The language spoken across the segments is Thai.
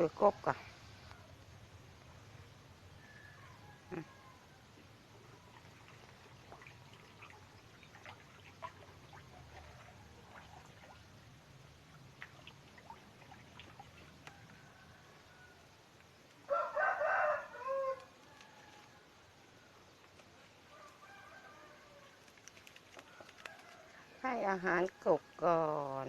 คือกบก่ะอืมให้อาหารกบก่อน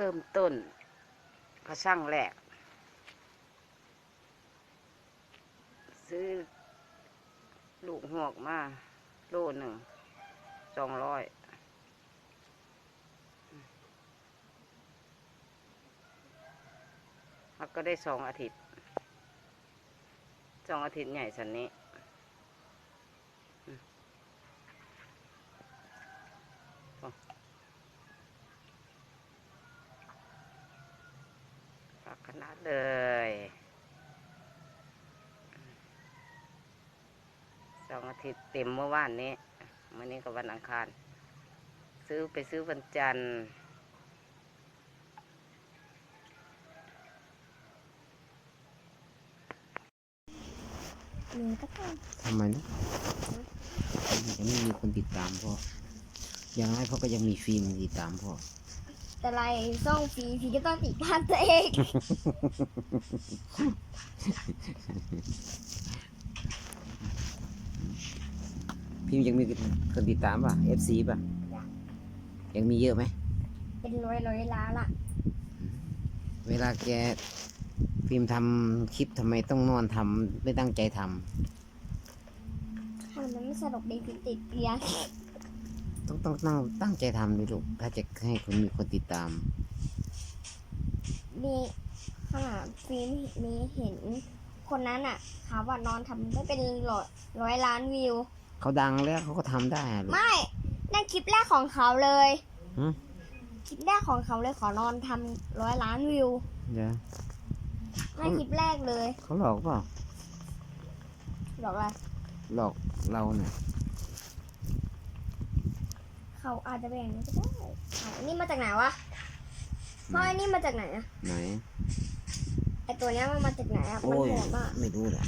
เริ่มต้นกระช่างแรกซื้อ ลูกหวกมาโลหนึ่งสองร้อยแล้วก็ได้สองอาทิตย์สองอาทิตย์ใหญ่สันนี้ ฝากขนาดเลยสองอาทิตย์เต็มเมื่อวานนี้มื่อนี้ก็วันอังคาร ซื้อไปซื้อวันจันทร์หนูก็ต้องทำไมนะยังไม่มีคนติดตามพ่อ อย่างไรพ่อก็ยังมีฟิล์มติดตามพ่อ แต่ไรซ่องฟรีพี่ก็ต้องติดตามตัวเองพิมพ์ยังมีคนติดตามป่ะ FC ป่ะ ยังมีเยอะไหม เป็นร้อยร้อยล้านละเวลาแกพิมพ์ทำคลิปทำไมต้องนอนทำไม่ตั้งใจทำ มันไม่สนุกดีพี่ติดเรียน ต้องต้องตั้งตั้งใจทำดิลูกถ้าจะให้คนมีคนติดตาม มีขนาดฟิล์มมีเห็น คนนั้นอะเขาว่านอนทำได้เป็นร้อยร้อยล้านวิว เขาดังแล้วเขาก็ทำได้อะลูกไม่นั่นคลิปแรกของเขาเลยหืมคลิปแรกของเขาเลยขอนอนทำร้อยล้านวิวเดี๋ยวนั่นคลิปแรกเลยเขาหลอกเปล่าบอกอะไรหลอกเราเนี่ย เขาอาจจะเป็นอย่างนี้ก็ได้เอาอันนี้มาจากไหนวะพ่ออันนี้มาจากไหนอะไหน ไอตัวเนี้ยมันมาจากไหนอะมันโอ้ย โหดมาก ไม่รู้หรอก